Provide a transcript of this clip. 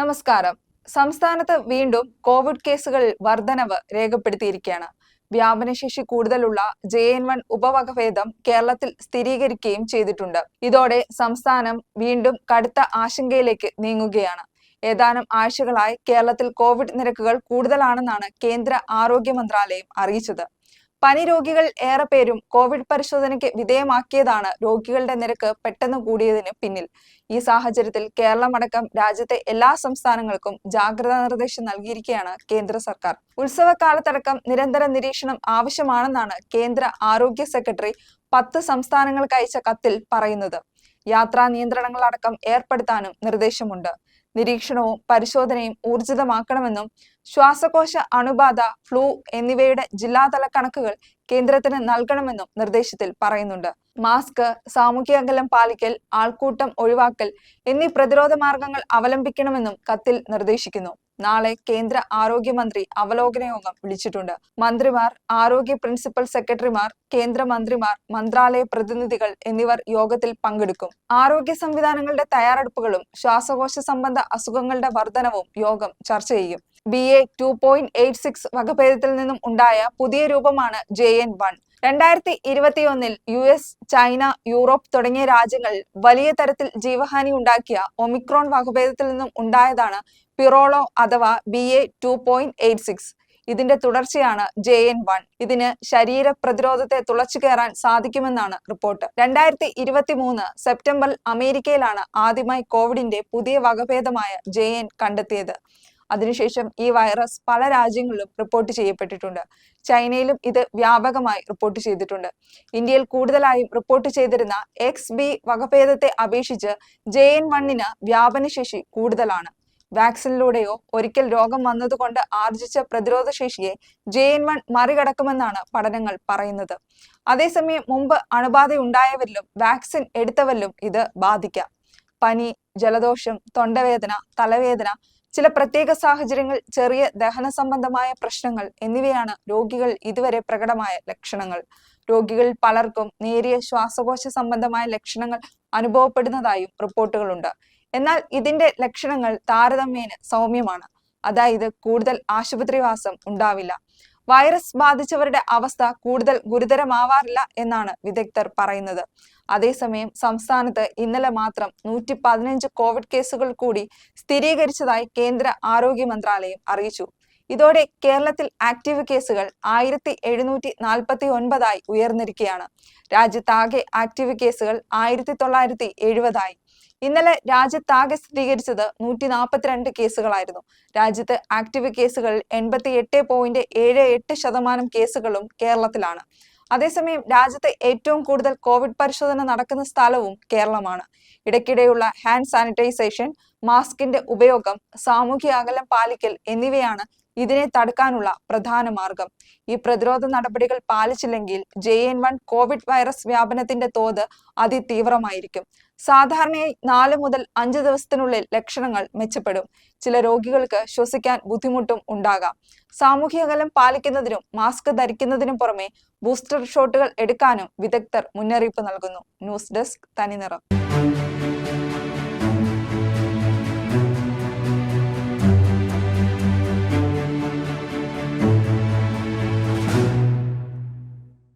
നമസ്കാരം. സംസ്ഥാനത്ത് വീണ്ടും കോവിഡ് കേസുകളിൽ വർധനവ് രേഖപ്പെടുത്തിയിരിക്കുകയാണ്. വ്യാപനശേഷി കൂടുതലുള്ള ജെ എൻ വൺ ഉപവകഭേദം കേരളത്തിൽ സ്ഥിരീകരിക്കുകയും ചെയ്തിട്ടുണ്ട്. ഇതോടെ സംസ്ഥാനം വീണ്ടും കടുത്ത ആശങ്കയിലേക്ക് നീങ്ങുകയാണ്. ഏതാനും ആഴ്ചകളായി കേരളത്തിൽ കോവിഡ് നിരക്കുകൾ കൂടുതലാണെന്നാണ് കേന്ദ്ര ആരോഗ്യ മന്ത്രാലയം അറിയിച്ചത്. പനി രോഗികൾ ഏറെ പേരും കോവിഡ് പരിശോധനയ്ക്ക് വിധേയമാക്കിയതാണ് രോഗികളുടെ നിരക്ക് പെട്ടെന്ന് കൂടിയതിന് പിന്നിൽ. ഈ സാഹചര്യത്തിൽ കേരളമടക്കം രാജ്യത്തെ എല്ലാ സംസ്ഥാനങ്ങൾക്കും ജാഗ്രതാ നിർദ്ദേശം നൽകിയിരിക്കുകയാണ് കേന്ദ്ര സർക്കാർ. ഉത്സവകാലത്തടക്കം നിരന്തര നിരീക്ഷണം ആവശ്യമാണെന്നാണ് കേന്ദ്ര ആരോഗ്യ സെക്രട്ടറി പത്ത് സംസ്ഥാനങ്ങൾക്ക് അയച്ച കത്തിൽ പറയുന്നത്. യാത്രാ നിയന്ത്രണങ്ങളടക്കം ഏർപ്പെടുത്താനും നിർദ്ദേശമുണ്ട്. നിരീക്ഷണവും പരിശോധനയും ഊർജിതമാക്കണമെന്നും ശ്വാസകോശ അണുബാധ ഫ്ലൂ എന്നിവയുടെ ജില്ലാതല കണക്കുകൾ കേന്ദ്രത്തിന് നൽകണമെന്നും നിർദ്ദേശത്തിൽ പറയുന്നുണ്ട്. മാസ്ക് സാമൂഹ്യ അകലം പാലിക്കൽ ആൾക്കൂട്ടം ഒഴിവാക്കൽ എന്നീ പ്രതിരോധ മാർഗങ്ങൾ അവലംബിക്കണമെന്നും കത്തിൽ നിർദ്ദേശിക്കുന്നു. നാളെ കേന്ദ്ര ആരോഗ്യമന്ത്രി അവലോകന യോഗം വിളിച്ചിട്ടുണ്ട്. മന്ത്രിമാർ ആരോഗ്യ പ്രിൻസിപ്പൽ സെക്രട്ടറിമാർ കേന്ദ്ര മന്ത്രിമാർ മന്ത്രാലയ പ്രതിനിധികൾ എന്നിവർ യോഗത്തിൽ പങ്കെടുക്കും. ആരോഗ്യ സംവിധാനങ്ങളുടെ തയ്യാറെടുപ്പുകളും ശ്വാസകോശ സംബന്ധ അസുഖങ്ങളുടെ വർധനവും യോഗം ചർച്ച ചെയ്യും. B A two point eight six വകഭേദത്തിൽ നിന്നും ഉണ്ടായ പുതിയ രൂപമാണ് ജെ എൻ വൺ രണ്ടായിരത്തി ഇരുപത്തിയൊന്നിൽ യു എസ് ചൈന യൂറോപ്പ് തുടങ്ങിയ രാജ്യങ്ങളിൽ വലിയ തരത്തിൽ ജീവഹാനി ഉണ്ടാക്കിയ ഒമിക്രോൺ വകഭേദത്തിൽ നിന്നും ഉണ്ടായതാണ് പിറോളോ അഥവാ B A two point eight six ഇതിന്റെ തുടർച്ചയാണ് ജെ എൻ വൺ ഇതിന് ശരീര പ്രതിരോധത്തെ തുളച്ചു കയറാൻ സാധിക്കുമെന്നാണ് റിപ്പോർട്ട്. രണ്ടായിരത്തി ഇരുപത്തി മൂന്ന് സെപ്റ്റംബറിൽ അമേരിക്കയിലാണ് ആദ്യമായി കോവിഡിന്റെ പുതിയ വകഭേദമായ ജെ എൻ കണ്ടെത്തിയത്. അതിനുശേഷം ഈ വൈറസ് പല രാജ്യങ്ങളിലും റിപ്പോർട്ട് ചെയ്യപ്പെട്ടിട്ടുണ്ട്. ചൈനയിലും ഇത് വ്യാപകമായി റിപ്പോർട്ട് ചെയ്തിട്ടുണ്ട്. ഇന്ത്യയിൽ കൂടുതലായും റിപ്പോർട്ട് ചെയ്തിരുന്ന എക്സ് ബി വകഭേദത്തെ അപേക്ഷിച്ച് ജെ എൻ വണ്ണിന് വ്യാപനശേഷി കൂടുതലാണ്. വാക്സിനിലൂടെയോ ഒരിക്കൽ രോഗം വന്നതുകൊണ്ട് ആർജിച്ച പ്രതിരോധ ശേഷിയെ ജെ എൻ വൺ മറികടക്കുമെന്നാണ് പഠനങ്ങൾ പറയുന്നത്. അതേസമയം മുമ്പ് അണുബാധയുണ്ടായവരിലും വാക്സിൻ എടുത്തവരിലും ഇത് ബാധിക്കാം. പനി ജലദോഷം തൊണ്ടവേദന തലവേദന ചില പ്രത്യേക സാഹചര്യങ്ങൾ ചെറിയ ദഹന സംബന്ധമായ പ്രശ്നങ്ങൾ എന്നിവയാണ് രോഗികൾ ഇതുവരെ പ്രകടമായ ലക്ഷണങ്ങൾ. രോഗികളിൽ പലർക്കും നേരിയ ശ്വാസകോശ സംബന്ധമായ ലക്ഷണങ്ങൾ അനുഭവപ്പെടുന്നതായും റിപ്പോർട്ടുകളുണ്ട്. എന്നാൽ ഇതിന്റെ ലക്ഷണങ്ങൾ താരതമ്യേന സൗമ്യമാണ്. അതായത് കൂടുതൽ ആശുപത്രിവാസം ഉണ്ടാവില്ല. വൈറസ് ബാധിച്ചവരുടെ അവസ്ഥ കൂടുതൽ ഗുരുതരമാവാറില്ല എന്നാണ് വിദഗ്ധർ പറയുന്നത്. അതേസമയം സംസ്ഥാനത്ത് ഇന്നലെ മാത്രം നൂറ്റി പതിനഞ്ച് കോവിഡ് കേസുകൾ കൂടി സ്ഥിരീകരിച്ചതായി കേന്ദ്ര ആരോഗ്യ മന്ത്രാലയം അറിയിച്ചു. ഇതോടെ കേരളത്തിൽ ആക്റ്റീവ് കേസുകൾ ആയിരത്തി എഴുന്നൂറ്റി നാൽപ്പത്തി ഒൻപതായി ഉയർന്നിരിക്കുകയാണ്. രാജ്യത്താകെ ആക്റ്റീവ് കേസുകൾ ആയിരത്തി തൊള്ളായിരത്തി എഴുപതായി ഇന്നലെ രാജ്യത്താകെ സ്ഥിരീകരിച്ചത് നൂറ്റി നാൽപ്പത്തിരണ്ട് കേസുകളായിരുന്നു. രാജ്യത്ത് ആക്റ്റീവ് കേസുകളിൽ എൺപത്തി എട്ട് പോയിന്റ് ഏഴ് എട്ട് ശതമാനം കേസുകളും കേരളത്തിലാണ്. അതേസമയം രാജ്യത്ത് ഏറ്റവും കൂടുതൽ കോവിഡ് പരിശോധന നടക്കുന്ന സ്ഥലവും കേരളമാണ്. ഇടയ്ക്കിടെയുള്ള ഹാൻഡ് സാനിറ്റൈസേഷൻ മാസ്കിന്റെ ഉപയോഗം സാമൂഹ്യ അകലം പാലിക്കൽ എന്നിവയാണ് ഇതിനെ തടുക്കാനുള്ള പ്രധാന മാർഗം. ഈ പ്രതിരോധ നടപടികൾ പാലിച്ചില്ലെങ്കിൽ J N one covid virus വ്യാപനത്തിന്റെ തോത് അതിതീവ്രമായിരിക്കും. സാധാരണയായി നാല് മുതൽ അഞ്ച് ദിവസത്തിനുള്ളിൽ ലക്ഷണങ്ങൾ മെച്ചപ്പെടും. ചില രോഗികൾക്ക് ശ്വസിക്കാൻ ബുദ്ധിമുട്ടും ഉണ്ടാകാം. സാമൂഹ്യ അകലം പാലിക്കുന്നതിനും മാസ്ക് ധരിക്കുന്നതിനും പുറമെ ബൂസ്റ്റർ ഷോട്ടുകൾ എടുക്കാനും വിദഗ്ധർ മുന്നറിയിപ്പ് നൽകുന്നു. News desk Thaniniram.